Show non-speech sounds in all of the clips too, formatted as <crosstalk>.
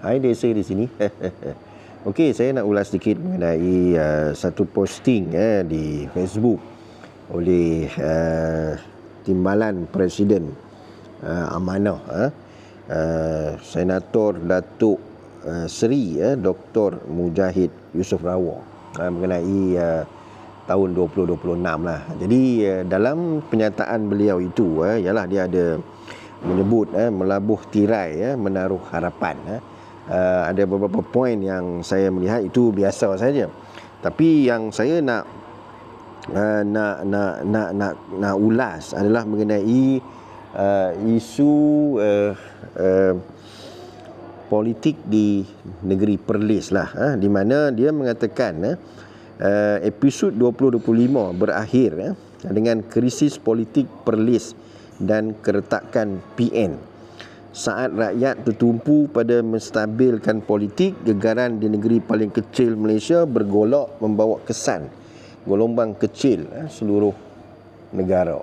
Hai desa di sini. <laughs> Okey, saya nak ulas sedikit mengenai uh, satu posting eh, di Facebook oleh uh, Timbalan Presiden uh, Amanah uh, uh, Senator Datuk uh, Seri uh, Dr. Mujahid Yusof Rawa uh, mengenai uh, tahun 2026 lah. Jadi uh, dalam penyataan beliau itu uh, ialah dia ada menyebut uh, melabuh tirai uh, menaruh harapan uh, uh, ada beberapa poin yang saya melihat itu biasa saja. Tapi yang saya nak uh, nak nak nak nak nak ulas adalah mengenai uh, isu uh, uh, politik di negeri Perlis lah uh, di mana dia mengatakan uh, episod 2025 berakhir uh, dengan krisis politik Perlis dan keretakan PN saat rakyat tertumpu pada menstabilkan politik, gegaran di negeri paling kecil Malaysia bergolak membawa kesan gelombang kecil eh, seluruh negara.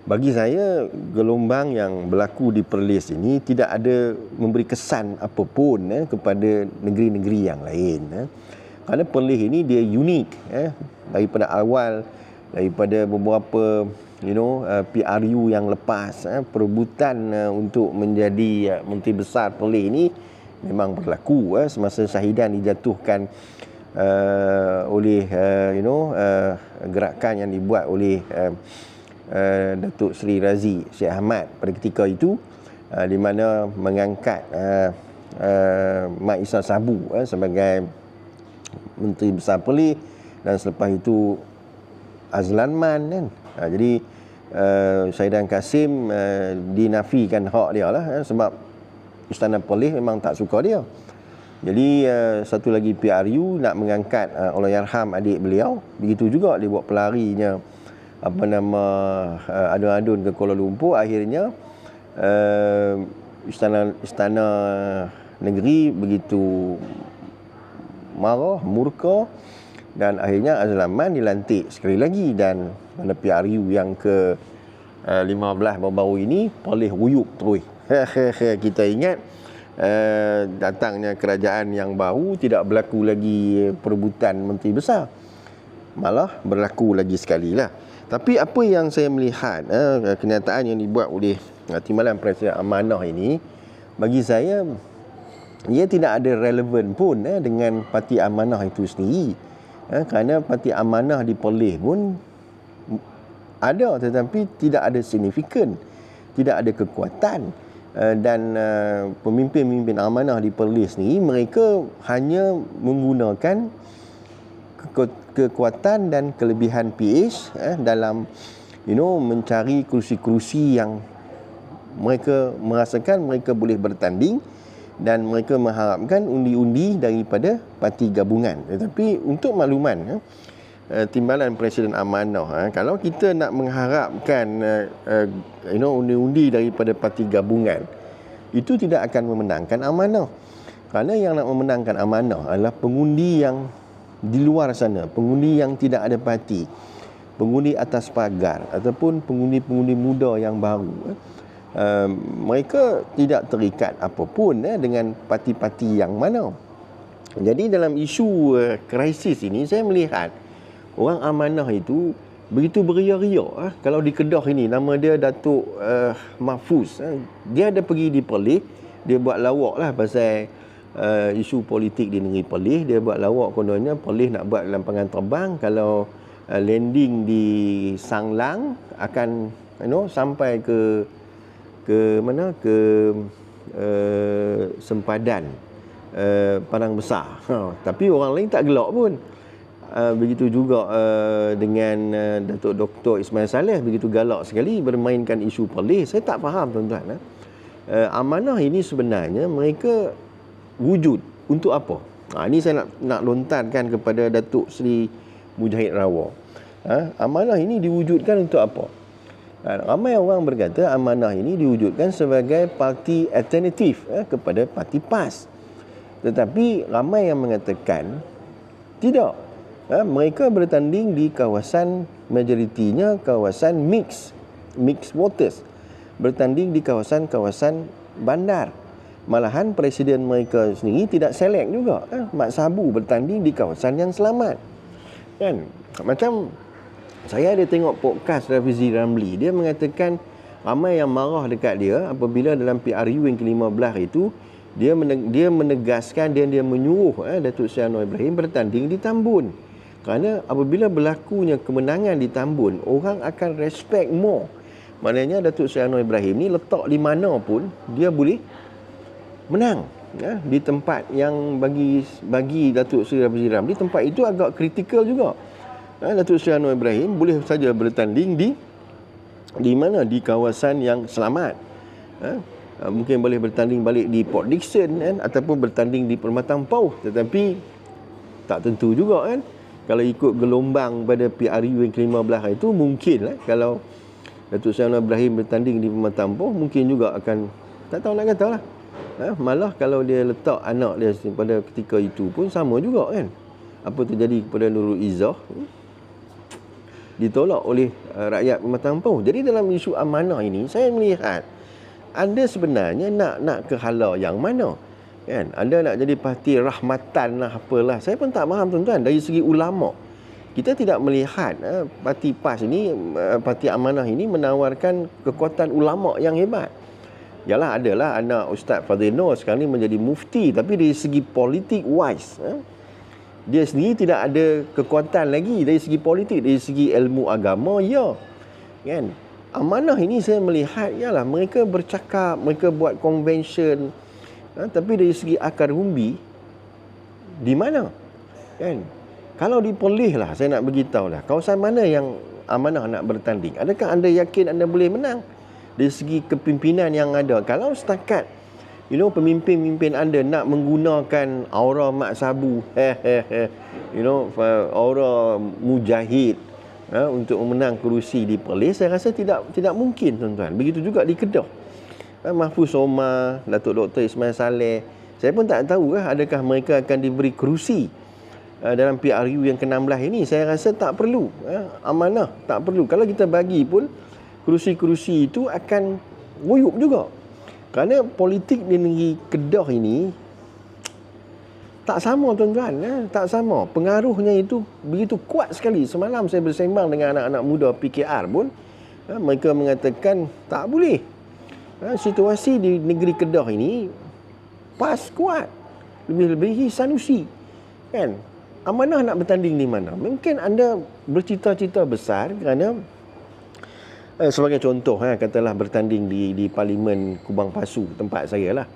Bagi saya, gelombang yang berlaku di Perlis ini tidak ada memberi kesan apapun eh, kepada negeri-negeri yang lain. Eh. Kerana Perlis ini dia unik eh, daripada awal, daripada beberapa you know uh, PRU yang lepas uh, perebutan uh, untuk menjadi uh, menteri besar Perlis ini memang berlaku uh, semasa Syahidan dijatuhkan uh, oleh uh, you know uh, gerakan yang dibuat oleh uh, uh, Datuk Seri Razi Syed Ahmad pada ketika itu uh, di mana mengangkat uh, uh, Mak Isa Sabu uh, sebagai menteri besar Perlis dan selepas itu Azlan Man kan Ha, jadi uh, Saidan Kasim uh, dinafikan hak dia lah eh, sebab Istana Polis memang tak suka dia. Jadi uh, satu lagi PRU nak mengangkat uh, Allahyarham adik beliau. Begitu juga dia buat pelarinya apa nama uh, adun-adun ke Kuala Lumpur akhirnya uh, istana istana negeri begitu marah murka dan akhirnya Azlaman dilantik sekali lagi dan mana PRU yang ke uh, 15 baru-baru ini boleh wuyuk terus. <laughs> Kita ingat uh, datangnya kerajaan yang baru tidak berlaku lagi perebutan menteri besar. Malah berlaku lagi sekali lah. Tapi apa yang saya melihat uh, kenyataan yang dibuat oleh Timbalan Presiden Amanah ini bagi saya ia tidak ada relevan pun eh, dengan parti amanah itu sendiri eh, kerana parti amanah di Perlis pun ada tetapi tidak ada signifikan tidak ada kekuatan. Uh, dan uh, pemimpin-pemimpin amanah di Perlis ni mereka hanya menggunakan ke- kekuatan dan kelebihan PH eh, dalam you know mencari kerusi-kerusi yang mereka merasakan mereka boleh bertanding dan mereka mengharapkan undi-undi daripada parti gabungan tetapi untuk makluman eh, uh, timbalan Presiden Amanah. Uh, kalau kita nak mengharapkan you know undi-undi daripada parti gabungan, itu tidak akan memenangkan Amanah. Kerana yang nak memenangkan Amanah adalah pengundi yang di luar sana, pengundi yang tidak ada parti, pengundi atas pagar ataupun pengundi-pengundi muda yang baru. Mereka tidak terikat apapun eh, dengan parti-parti yang mana. Jadi dalam isu uh, krisis ini saya melihat orang amanah itu begitu beria-ria eh. kalau di Kedah ini nama dia Datuk uh, Mahfuz eh. dia ada pergi di Perlis dia buat lawak lah pasal uh, isu politik di negeri Perlis dia buat lawak kononnya Perlis nak buat lampangan terbang kalau uh, landing di Sanglang akan you know sampai ke ke mana ke uh, sempadan uh, Padang Besar ha, tapi orang lain tak gelak pun Uh, begitu juga uh, dengan uh, Datuk Dr. Ismail Saleh begitu galak sekali bermainkan isu Perlis. Saya tak faham tuan-tuan. Uh. Uh, amanah ini sebenarnya mereka wujud untuk apa? Ha, ini saya nak, nak lontarkan kepada Datuk Seri Mujahid Rawa. Ha, amanah ini diwujudkan untuk apa? Ha, ramai orang berkata amanah ini diwujudkan sebagai parti alternatif eh, kepada parti PAS. Tetapi ramai yang mengatakan tidak. Ha, mereka bertanding di kawasan majoritinya kawasan mix mix waters. Bertanding di kawasan-kawasan bandar. Malahan presiden mereka sendiri tidak select juga. Eh? Mak Sabu bertanding di kawasan yang selamat. Kan? Macam saya ada tengok podcast Rafizi Ramli. Dia mengatakan ramai yang marah dekat dia apabila dalam PRU yang ke-15 itu dia dia menegaskan dan dia menyuruh eh, Datuk Seri Anwar Ibrahim bertanding di Tambun. Kerana apabila berlakunya kemenangan di Tambun orang akan respect more. Maknanya Datuk Seri Anwar Ibrahim ni letak di mana pun dia boleh menang ya, di tempat yang bagi bagi Datuk Seri Ramli. Tempat itu agak kritikal juga. Ya, Datuk Seri Anwar Ibrahim boleh saja bertanding di di mana di kawasan yang selamat. Ya, mungkin boleh bertanding balik di Port Dickson kan ataupun bertanding di Permatang Pauh tetapi tak tentu juga kan kalau ikut gelombang pada PRU yang ke-15 itu mungkin lah kalau Datuk Seri Anwar Ibrahim bertanding di Permatang Pauh mungkin juga akan tak tahu nak kata lah Ha? Malah kalau dia letak anak dia pada ketika itu pun sama juga kan. Apa terjadi kepada Nurul Izzah? Ditolak oleh uh, rakyat Pematang Pauh. Jadi dalam isu amanah ini saya melihat anda sebenarnya nak nak ke hala yang mana? Kan? Anda nak jadi parti rahmatan lah apalah. Saya pun tak faham tuan-tuan dari segi ulama. Kita tidak melihat uh, parti PAS ini uh, parti amanah ini menawarkan kekuatan ulama yang hebat. Yalah adalah anak Ustaz Fadil Nur sekarang ni menjadi mufti tapi dari segi politik wise eh, dia sendiri tidak ada kekuatan lagi dari segi politik dari segi ilmu agama ya. Kan? Amanah ini saya melihat yalah mereka bercakap mereka buat convention eh, tapi dari segi akar umbi di mana? Kan? Kalau diperlih lah saya nak beritahu lah kawasan mana yang amanah nak bertanding? Adakah anda yakin anda boleh menang? Dari segi kepimpinan yang ada kalau setakat you know pemimpin-pemimpin anda nak menggunakan aura mak sabu. <laughs> You know aura mujahid ha, untuk memenang kerusi di Perlis saya rasa tidak tidak mungkin tuan-tuan. Begitu juga di Kedah. Ha, Mahfuz Omar Datuk Dr Ismail Saleh. Saya pun tak tahu lah adakah mereka akan diberi kerusi uh, dalam PRU yang ke-16 ini. Saya rasa tak perlu uh, amanah tak perlu. Kalau kita bagi pun kerusi-kerusi itu akan wuyuk juga. Kerana politik di negeri Kedah ini tak sama tuan-tuan, ya? tak sama. Pengaruhnya itu begitu kuat sekali. Semalam saya bersembang dengan anak-anak muda PKR pun, ya, mereka mengatakan tak boleh. Ya, situasi di negeri Kedah ini pas kuat. Lebih-lebih Sanusi. Kan? Amanah nak bertanding di mana? Mungkin anda bercita-cita besar kerana Eh, sebagai contoh eh, katalah bertanding di di parlimen Kubang Pasu tempat saya lah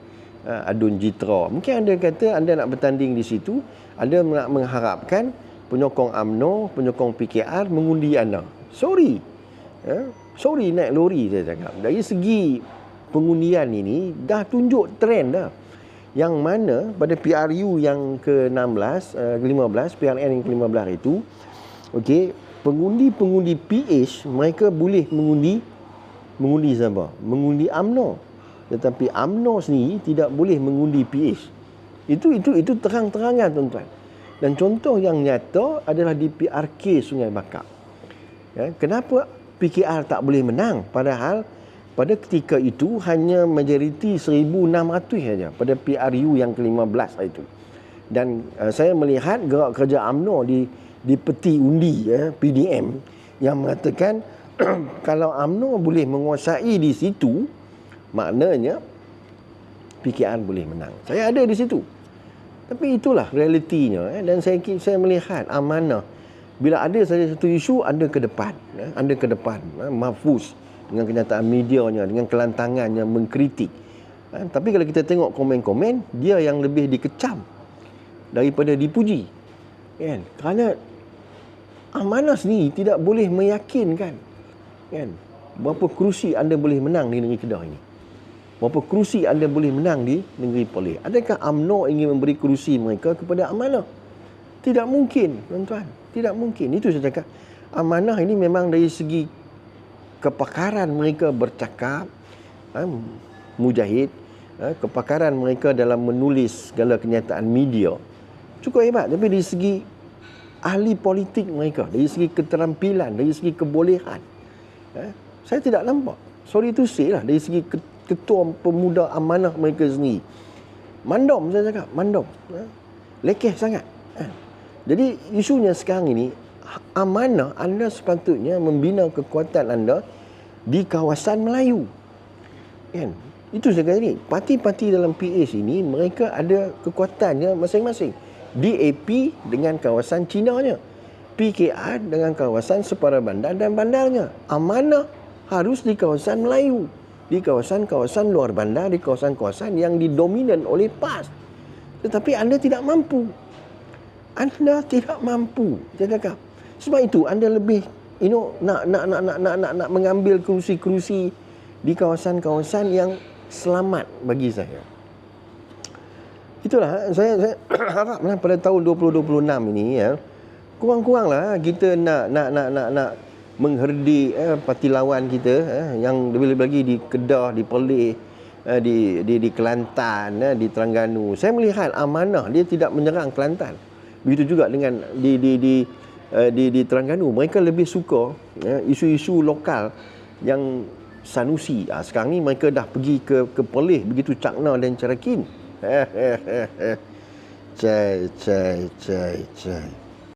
eh, Adun Jitra. Mungkin anda kata anda nak bertanding di situ anda nak mengharapkan penyokong AMNO penyokong PKR mengundi anda. Sorry. Eh, sorry naik lori saya cakap. Dari segi pengundian ini dah tunjuk trend dah. Yang mana pada PRU yang ke-16 uh, ke-15 PRN yang ke-15 itu okey pengundi-pengundi PH mereka boleh mengundi mengundi siapa? Mengundi AMNO. Tetapi AMNO sendiri tidak boleh mengundi PH. Itu itu itu terang-terangan tuan-tuan. Dan contoh yang nyata adalah di PRK Sungai Bakar. Ya, kenapa PKR tak boleh menang padahal pada ketika itu hanya majoriti 1600 saja pada PRU yang ke-15 itu. Dan uh, saya melihat gerak kerja AMNO di di peti undi ya, PDM yang mengatakan <clears throat> kalau AMNO boleh menguasai di situ maknanya PKR boleh menang. Saya ada di situ. Tapi itulah realitinya eh. dan saya saya melihat amanah bila ada saja satu isu anda ke depan eh. anda ke depan eh. mahfuz dengan kenyataan medianya dengan kelantangannya mengkritik eh. tapi kalau kita tengok komen-komen dia yang lebih dikecam daripada dipuji kan kerana amanah sendiri tidak boleh meyakinkan kan? Berapa kerusi anda boleh menang di negeri Kedah ini? Berapa kerusi anda boleh menang di negeri Perlis? Adakah UMNO ingin memberi kerusi mereka kepada amanah? Tidak mungkin tuan-tuan. Tidak mungkin. Itu saya cakap. Amanah ini memang dari segi kepakaran mereka bercakap ha, mujahid ha, kepakaran mereka dalam menulis segala kenyataan media. Cukup hebat. Tapi dari segi ahli politik mereka dari segi keterampilan dari segi kebolehan eh, saya tidak nampak sorry to say lah dari segi ketua pemuda amanah mereka sendiri. Mandom saya cakap, mandom. Ha? Lekeh sangat. Ha? Jadi isunya sekarang ini amanah anda sepatutnya membina kekuatan anda di kawasan Melayu. Kan? Itu saya kata ni. Parti-parti dalam PAS ini mereka ada kekuatannya masing-masing. DAP dengan kawasan Cina-nya. PKR dengan kawasan separa bandar dan bandarnya. Amanah harus di kawasan Melayu. Di kawasan-kawasan luar bandar, di kawasan-kawasan yang didominan oleh PAS. Tetapi anda tidak mampu anda tidak mampu saya cakap sebab itu anda lebih you know nak nak nak nak nak nak, nak mengambil kerusi-kerusi di kawasan-kawasan yang selamat bagi saya itulah saya saya <coughs> haraplah pada tahun 2026 ini ya kurang-kuranglah kita nak nak nak nak nak mengherdik eh, parti lawan kita eh, yang lebih-lebih lagi di Kedah, di Perlis, eh, di di di Kelantan, eh, di Terengganu. Saya melihat amanah dia tidak menyerang Kelantan. Begitu juga dengan di di di uh, di, di Terengganu, mereka lebih suka ya, isu-isu lokal yang Sanusi. Ha, sekarang ni mereka dah pergi ke ke Perlis begitu Cakna dan Cerakin. 嘿嘿嘿嘿。在在在在